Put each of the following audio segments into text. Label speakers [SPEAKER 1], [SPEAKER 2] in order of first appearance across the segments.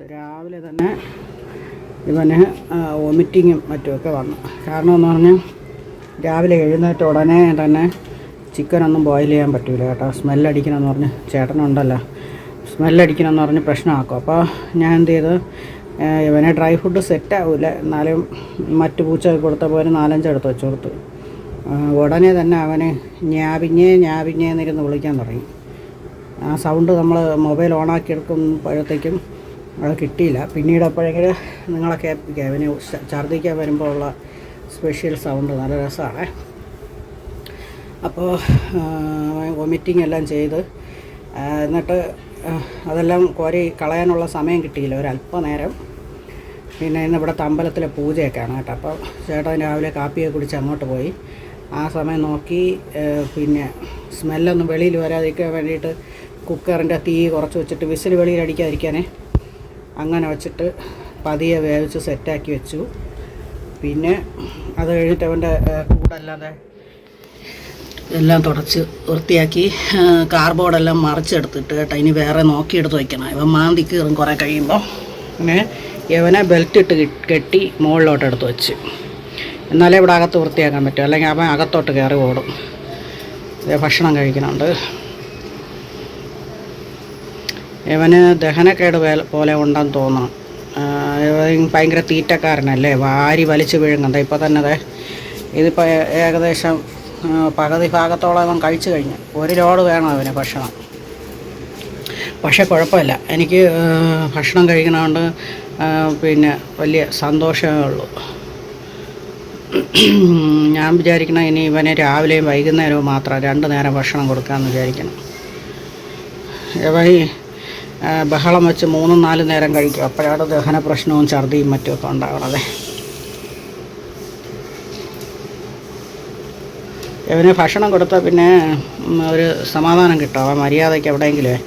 [SPEAKER 1] രാവിലെ തന്നെ ഇവന് വൊമിറ്റിങ്ങും മറ്റുമൊക്കെ വന്നു. കാരണം എന്ന് പറഞ്ഞാൽ രാവിലെ എഴുന്നേറ്റ ഉടനെ തന്നെ ചിക്കനൊന്നും ബോയിൽ ചെയ്യാൻ പറ്റില്ല കേട്ടോ. സ്മെല്ലടിക്കണമെന്ന് പറഞ്ഞ് ചേട്ടനുണ്ടല്ലോ. സ്മെല്ലടിക്കണമെന്ന് പറഞ്ഞ് പ്രശ്നമാക്കും. അപ്പോൾ ഞാൻ എന്ത് ചെയ്തു? ഇവനെ ഡ്രൈ ഫുഡ് സെറ്റ് ആവില്ല എന്നാലും മറ്റു പൂച്ച കൊടുത്ത പോലെ നാലഞ്ചെടുത്ത് വെച്ച് കൊടുത്തു. ഉടനെ തന്നെ അവന് ഞാപിഞ്ഞേ ഞാപിഞ്ഞേന്നിരുന്ന് വിളിക്കാൻ തുടങ്ങി. ആ സൗണ്ട് നമ്മൾ മൊബൈൽ ഓണാക്കി എടുക്കുമ്പോഴത്തേക്കും അത് കിട്ടിയില്ല. പിന്നീട് അപ്പോഴെങ്കിലും നിങ്ങളെ ക്യാബിന് ഛർദ്ദിക്കാൻ വരുമ്പോൾ ഉള്ള സ്പെഷ്യൽ സൗണ്ട് നല്ല രസമാണ് അപ്പോൾ വൊമിറ്റിംഗ് എല്ലാം ചെയ്ത് എന്നിട്ട് അതെല്ലാം കോരി കളയാനുള്ള സമയം കിട്ടിയില്ല. ഒരല്പനേരം പിന്നെ ഇന്ന് ഇവിടുത്തെ തമ്പലത്തിലെ പൂജയൊക്കെയാണ് കേട്ടോ. അപ്പോൾ ചേട്ടൻ രാവിലെ കാപ്പിയൊക്കെ കുടിച്ച് അങ്ങോട്ട് പോയി. ആ സമയം നോക്കി പിന്നെ സ്മെല്ലൊന്നും വെളിയിൽ വരാതിരിക്കാൻ വേണ്ടിയിട്ട് കുക്കറിന്റെ തീ കുറച്ച് വെച്ചിട്ട് വിസിൽ വെളിയിൽ അടിക്കാതിരിക്കാനേ. അങ്ങനെ വെച്ചിട്ട് പതിയെ വേവിച്ച് സെറ്റാക്കി വെച്ചു. പിന്നെ അത് കഴിഞ്ഞിട്ട് അവന്റെ കൂടല്ലാതെ എല്ലാം തുടച്ച് വൃത്തിയാക്കി കാർബോർഡെല്ലാം മറിച്ചെടുത്തിട്ട് കേട്ടോ. ഇനി വേറെ നോക്കിയെടുത്ത് വയ്ക്കണം ഇവൻ മാന്തി കയറും കുറേ കഴിയുമ്പോൾ പിന്നെ ഇവനെ ബെൽറ്റ് ഇട്ട് കെട്ടി മുകളിലോട്ട് എടുത്ത് വെച്ച്. എന്നാലേ ഇവിടെ അകത്ത് വൃത്തിയാക്കാൻ പറ്റും. അല്ലെങ്കിൽ അവൻ അകത്തോട്ട് കയറി ഓടും. ഭക്ഷണം കഴിക്കുന്നുണ്ട്. ഇവന് ദഹനക്കേട് പോലെ ഉണ്ടെന്ന് തോന്നണം. ഭയങ്കര തീറ്റക്കാരനല്ലേ? വാരി വലിച്ചു വിഴുങ്ങുന്നത് ഇപ്പോൾ തന്നെ അതെ ഇതിപ്പോൾ ഏകദേശം പകുതി ഭാഗത്തോളം അവൻ കഴിച്ചു കഴിഞ്ഞു. ഒരു ലോഡ് വേണം അവന് ഭക്ഷണം. പക്ഷേ കുഴപ്പമില്ല. എനിക്ക് ഭക്ഷണം കഴിക്കണതുകൊണ്ട് ആ, പിന്നെ വലിയ സന്തോഷമേ ഉള്ളൂ. ഞാൻ വിചാരിക്കണം ഇനി ഇവനെ രാവിലെയും വൈകുന്നേരവും മാത്രം രണ്ട് നേരം ഭക്ഷണം കൊടുക്കാമെന്ന് വിചാരിക്കണം. ആ, ബഹളം വെച്ച് മൂന്നും നാലും നേരം കഴിക്കും. അപ്പോഴാണ് ദഹന പ്രശ്നവും ഛർദിയും മറ്റുമൊക്കെ ഉണ്ടാകണത് ഇവന് ഭക്ഷണം കൊടുത്താൽ പിന്നെ ഒരു സമാധാനം കിട്ടും. അവൻ മര്യാദയ്ക്ക് എവിടെയെങ്കിലും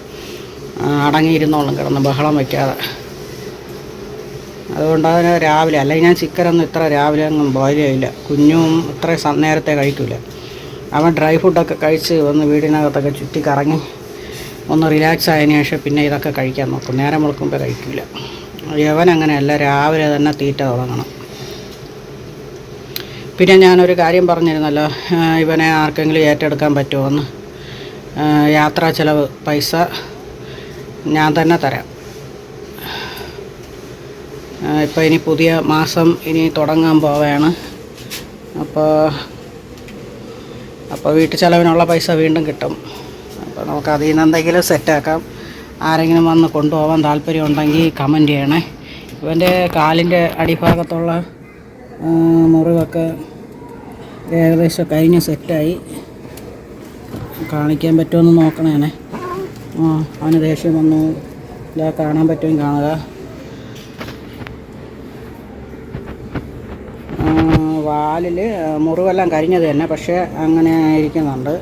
[SPEAKER 1] അടങ്ങിയിരുന്നോളും കിടന്ന് ബഹളം വയ്ക്കാതെ അതുകൊണ്ട് അതിന് രാവിലെ അല്ലെങ്കിൽ ഞാൻ ചിക്കനൊന്നും ഇത്ര രാവിലെ ഒന്നും ബോയിൽ ചെയ്യില്ല കുഞ്ഞും ഇത്ര നേരത്തെ കഴിക്കില്ല അവൻ ഡ്രൈ ഫുഡൊക്കെ കഴിച്ച് വന്ന് വീടിനകത്തൊക്കെ ചുറ്റി കറങ്ങി ഒന്ന് റിലാക്സ് ആയതിനു ശേഷം പിന്നെ ഇതൊക്കെ കഴിക്കാൻ നോക്കും. നേരം വെളുക്കുമ്പോൾ കഴിക്കില്ല യവൻ അങ്ങനെയല്ല രാവിലെ തന്നെ തീറ്റ തുടങ്ങണം. പിന്നെ ഞാനൊരു കാര്യം പറഞ്ഞിരുന്നല്ലോ ഇവനെ ആർക്കെങ്കിലും ഏറ്റെടുക്കാൻ പറ്റുമോയെന്ന് ആ, യാത്രാ ചിലവ് പൈസ ഞാൻ തന്നെ തരാം. ഇപ്പോൾ ഇനി പുതിയ മാസം ഇനി തുടങ്ങാൻ പോവുകയാണ് അപ്പോൾ അപ്പോൾ വീട്ടു ചിലവിനുള്ള പൈസ വീണ്ടും കിട്ടും. അപ്പോൾ നമുക്ക് അതിൽ നിന്ന് എന്തെങ്കിലും സെറ്റാക്കാം. ആരെങ്കിലും വന്ന് കൊണ്ടുപോകാൻ താല്പര്യം ഉണ്ടെങ്കിൽ കമന്റ് ചെയ്യണേ ഇവന്റെ കാലിന്റെ അടിഭാഗത്തുള്ള മുറിവൊക്കെ ഏകദേശം കഴിഞ്ഞ് സെറ്റായി. കാണിക്കാൻ പറ്റുമെന്ന് നോക്കണേനെ. ആ അവന് ദേഷ്യം വന്നു. ഇല്ല കാണാൻ പറ്റുമെങ്കിൽ കാണുക. വാലിൽ മുറിവെല്ലാം കരിഞ്ഞത് തന്നെ പക്ഷേ അങ്ങനെ ഇരിക്കുന്നുണ്ട്.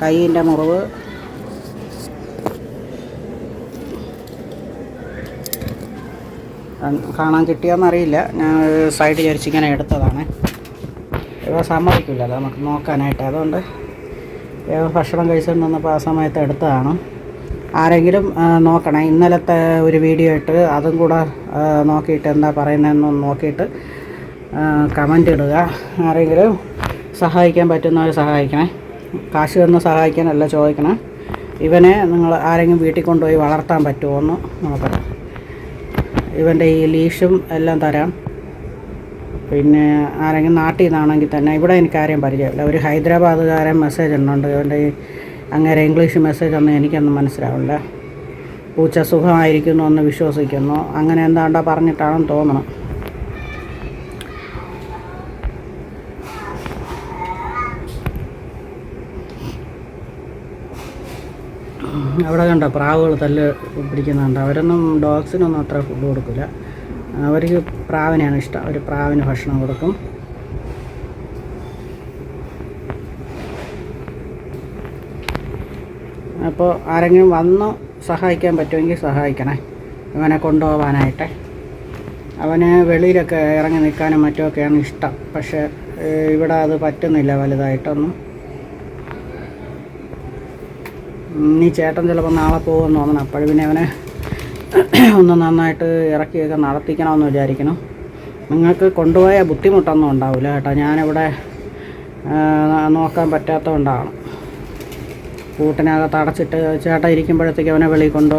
[SPEAKER 1] കൈയിന്റെ മുറിവ് കാണാൻ കിട്ടിയോന്നറിയില്ല. ഞാൻ സൈഡ് ചരിച്ചിങ്ങനെ എടുത്തതാണ്. ഇപ്പോൾ സമ്മതിക്കില്ലല്ലോ നമുക്ക് നോക്കാനായിട്ട്. അതുകൊണ്ട് ഭക്ഷണം കഴിച്ചുകൊണ്ട് വന്നപ്പോൾ ആ സമയത്ത് എടുത്തതാണ്. ആരെങ്കിലും നോക്കണം. ഇന്നലത്തെ ഒരു വീഡിയോ ഇട്ട് അതും കൂടെ നോക്കിയിട്ട് എന്താ പറയുന്നതെന്ന് നോക്കിയിട്ട് കമന്റ് ഇടുക. ആരെങ്കിലും സഹായിക്കാൻ പറ്റുന്നവർ സഹായിക്കണേ. കാശ് തന്ന് സഹായിക്കാനല്ല ചോദിക്കണേ. ഇവനെ നിങ്ങൾ ആരെങ്കിലും വീട്ടിൽ കൊണ്ടുപോയി വളർത്താൻ പറ്റുമോ എന്ന് നോക്കണം ഇവന്റെ ഈ ലീഷും എല്ലാം തരാം. പിന്നെ ആരെങ്കിലും നാട്ടിൽ നിന്നാണെങ്കിൽ തന്നെ ഇവിടെ എനിക്ക് ആരെയും പരിചയമില്ല. ഒരു ഹൈദരാബാദുകാരൻ മെസ്സേജ് ഇടുന്നുണ്ട്. ഇവന്റെ ഈ അങ്ങേരെ ഇംഗ്ലീഷ് മെസ്സേജ് ഒന്നും എനിക്കൊന്നും മനസ്സിലാവില്ല. പൂച്ച സുഖമായിരിക്കുന്നു എന്ന് വിശ്വസിക്കുന്നു. അങ്ങനെ എന്താണ്ടാ പറഞ്ഞിട്ടാണെന്ന് തോന്നണം. അവിടെ കണ്ടോ പ്രാവുകൾ തല്ല് പിടിക്കുന്നുണ്ട് അവരൊന്നും ഡോഗ്സിനൊന്നും അത്ര ഫുഡ് കൊടുക്കില്ല. അവർക്ക് പ്രാവിനെയാണ് ഇഷ്ടം. അവർ പ്രാവിന് ഭക്ഷണം കൊടുക്കും. അപ്പോൾ ആരെങ്കിലും വന്ന് സഹായിക്കാൻ പറ്റുമെങ്കിൽ സഹായിക്കണേ. ഇവനെ കൊണ്ടുപോകാനായിട്ട് അവന് വെളിയിലൊക്കെ ഇറങ്ങി നിൽക്കാനും മറ്റുമൊക്കെയാണ് ഇഷ്ടം. പക്ഷേ ഇവിടെ അത് പറ്റുന്നില്ല വലുതായിട്ടൊന്നും. ഇനി ചേട്ടൻ ചിലപ്പോൾ നാളെ പോകുമെന്ന് തോന്നണം അപ്പോൾ പിന്നെ അവനെ ഒന്ന് നന്നായിട്ട് ഇറക്കിയൊക്കെ നടത്തിക്കണമെന്ന് വിചാരിക്കണം നിങ്ങൾക്ക് കൊണ്ടുപോയ ബുദ്ധിമുട്ടൊന്നും ഉണ്ടാവില്ല കേട്ടോ. ഞാനിവിടെ നോക്കാൻ പറ്റാത്തതുകൊണ്ടാണ്. കൂട്ടിനകത്ത് അടച്ചിട്ട് ചേട്ടൻ ഇരിക്കുമ്പോഴത്തേക്ക് അവനെ വെളിയിൽ കൊണ്ട്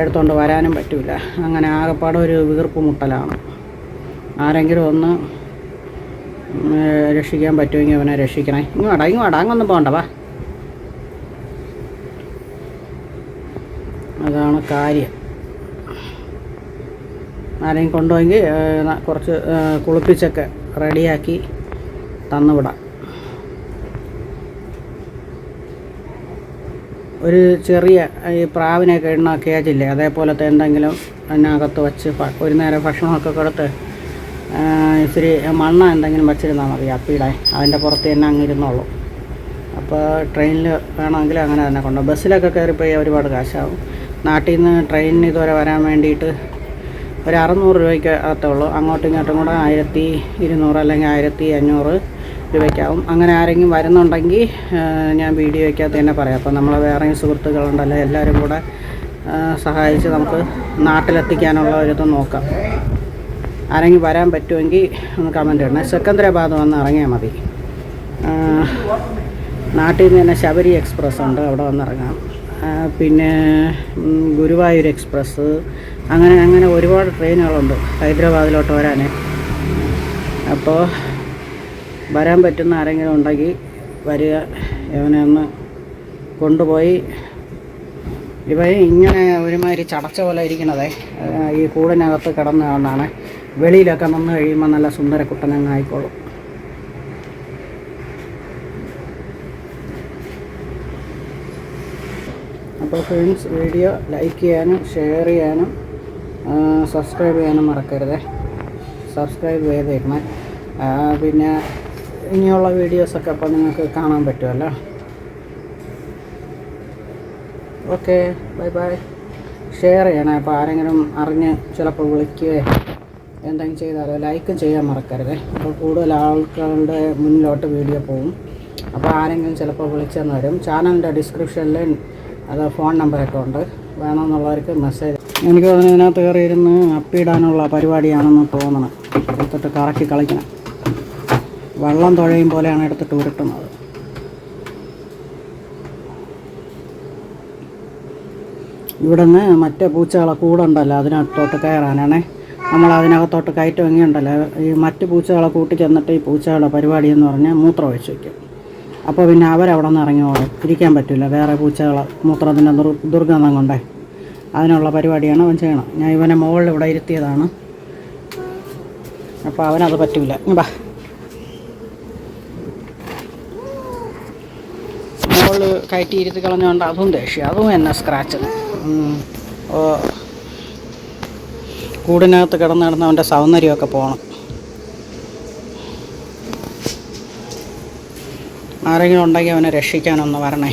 [SPEAKER 1] എടുത്തുകൊണ്ട് വരാനും പറ്റില്ല അങ്ങനെ ആകെപ്പാടെ ഒരു വീർപ്പ് മുട്ടലാണ്. ആരെങ്കിലും ഒന്ന് രക്ഷിക്കാൻ പറ്റുമെങ്കിൽ അവനെ രക്ഷിക്കണേ. ഇങ്ങോട്ടാ ഇങ്ങോട്ടാ അങ്ങൊന്നും പോകണ്ട വാ. അതാണ് കാര്യം. ആരെയും കൊണ്ടുപോയെങ്കിൽ കുറച്ച് കുളിപ്പിച്ചൊക്കെ റെഡിയാക്കി തന്നുവിടാം. ഒരു ചെറിയ ഈ പ്രാവിനെയൊക്കെ ഇടുന്ന കേജില്ലേ അതേപോലത്തെ എന്തെങ്കിലും അതിനകത്ത് വച്ച് ഒരു നേരം ഭക്ഷണമൊക്കെ കൊടുത്ത് ഇച്ചിരി മണ്ണ എന്തെങ്കിലും വച്ചിരുന്നാൽ മതി അപ്പിയുടെ അതിന്റെ പുറത്ത് തന്നെ അങ്ങ് അപ്പോൾ ട്രെയിനിൽ വേണമെങ്കിൽ അങ്ങനെ തന്നെ കൊണ്ടുപോകും. ബസ്സിലൊക്കെ കയറിപ്പോയി ഒരുപാട് കാശാവും. നാട്ടിൽ നിന്ന് ട്രെയിനിന് ഇതുവരെ വരാൻ വേണ്ടിയിട്ട് ഒരു അറുന്നൂറ് രൂപയ്ക്ക് അകത്തേ ഉള്ളൂ അങ്ങോട്ടും ഇങ്ങോട്ടും കൂടെ ആയിരത്തി ഇരുന്നൂറ് അല്ലെങ്കിൽ ആയിരത്തി അഞ്ഞൂറ് രൂപയ്ക്കാവും. അങ്ങനെ ആരെങ്കിലും വരുന്നുണ്ടെങ്കിൽ ഞാൻ വീഡിയോയ്ക്കകത്ത് തന്നെ പറയാം. അപ്പോൾ നമ്മളെ വേറെയും സുഹൃത്തുക്കളുണ്ടല്ലോ എല്ലാവരും കൂടെ സഹായിച്ച് നമുക്ക് നാട്ടിലെത്തിക്കാനുള്ള ഒരിത് നോക്കാം. ആരെങ്കിലും വരാൻ പറ്റുമെങ്കിൽ ഒന്ന് കമന്റ് ഇടണം. സെക്കന്ദരാബാദ് വന്ന് ഇറങ്ങിയാൽ മതി. നാട്ടിൽ നിന്ന് തന്നെ ശബരി എക്സ്പ്രസ് ഉണ്ട് അവിടെ വന്നിറങ്ങാം പിന്നെ ഗുരുവായൂർ എക്സ്പ്രസ് അങ്ങനെ അങ്ങനെ ഒരുപാട് ട്രെയിനുകളുണ്ട് ഹൈദരാബാദിലോട്ട് വരാൻ അപ്പോൾ വരാൻ പറ്റുന്ന ആരെങ്കിലും ഉണ്ടെങ്കിൽ വരിക ഇവനെ ഒന്ന് കൊണ്ടുപോയി. ഇവ ഇങ്ങനെ ഒരുമാതിരി ചടച്ച പോലെ ഇരിക്കണതേ. ഈ കൂടിനകത്ത് കിടന്നു കാണാണ് വെളിയിലൊക്കെ നിന്ന് കഴിയുമ്പോൾ നല്ല സുന്ദര കുട്ടനങ്ങ് അപ്പോൾ ഫ്രണ്ട്സ് വീഡിയോ ലൈക്ക് ചെയ്യാനും ഷെയർ ചെയ്യാനും സബ്സ്ക്രൈബ് ചെയ്യാനും മറക്കരുത്. സബ്സ്ക്രൈബ് ചെയ്തേക്കണേ. പിന്നെ ഇനിയുള്ള വീഡിയോസൊക്കെ അപ്പോൾ നിങ്ങൾക്ക് കാണാൻ പറ്റുമല്ലോ. ഓക്കെ ബൈ ബൈ ഷെയർ ചെയ്യണേ. അപ്പോൾ ആരെങ്കിലും അറിഞ്ഞ് ചിലപ്പോൾ വിളിക്കുകയോ എന്തെങ്കിലും ചെയ്താലോ ലൈക്കും ചെയ്യാൻ മറക്കരുത്. അപ്പോൾ കൂടുതൽ ആൾക്കാരുടെ മുന്നിലോട്ട് വീഡിയോ പോകും. അപ്പോൾ ആരെങ്കിലും ചിലപ്പോൾ വിളിച്ചെന്ന് വരും. ചാനലിന്റെ ഡിസ്ക്രിപ്ഷനിൽ അത് ഫോൺ നമ്പറൊക്കെ ഉണ്ട്. വേണമെന്നുള്ളവർക്ക് മെസ്സേജ് എനിക്ക് ഇതിനകത്ത് കയറി ഇരുന്ന് അപ്പിടാനുള്ള പരിപാടിയാണെന്ന് തോന്നണം. എടുത്തിട്ട് കറക്കി കളിക്കണം. വെള്ളം തുഴയും പോലെയാണ് എടുത്തിട്ട് ഉരുട്ടുന്നത്. ഇവിടെ നിന്ന് മറ്റേ പൂച്ചകളെ കൂടുണ്ടല്ലോ അതിനകത്തോട്ട് കയറാനാണേ. നമ്മൾ അതിനകത്തോട്ട് കയറ്റം എങ്ങനെയുണ്ടല്ലോ ഈ മറ്റ് പൂച്ചകളെ കൂട്ടി ചെന്നിട്ട് ഈ പൂച്ചകളുടെ പരിപാടി എന്ന് പറഞ്ഞാൽ മൂത്രം ഒഴിച്ച് വയ്ക്കും അപ്പോൾ പിന്നെ അവരവിടെ നിന്ന് ഇറങ്ങിയോളും ഇരിക്കാൻ പറ്റില്ല വേറെ പൂച്ചകൾ മൂത്രത്തിന്റെ ദുർ ദുർഗന്ധം കൊണ്ടേ. അതിനുള്ള പരിപാടിയാണ് അവൻ ചെയ്യണം ഞാൻ ഇവനെ മുകളിൽ ഇവിടെ ഇരുത്തിയതാണ്. അപ്പോൾ അവനത് പറ്റില്ല ബാ മുകളിൽ കയറ്റി ഇരുത്തി കളഞ്ഞുകൊണ്ട് അതും ദേഷ്യം. അതും എന്നെ സ്ക്രാച്ച് കൂടിനകത്ത് കിടന്ന് കിടന്ന് അവന്റെ സൗന്ദര്യമൊക്കെ പോകണം ആരെങ്കിലും ഉണ്ടെങ്കിൽ അവനെ രക്ഷിക്കാനൊന്ന് വരണേ.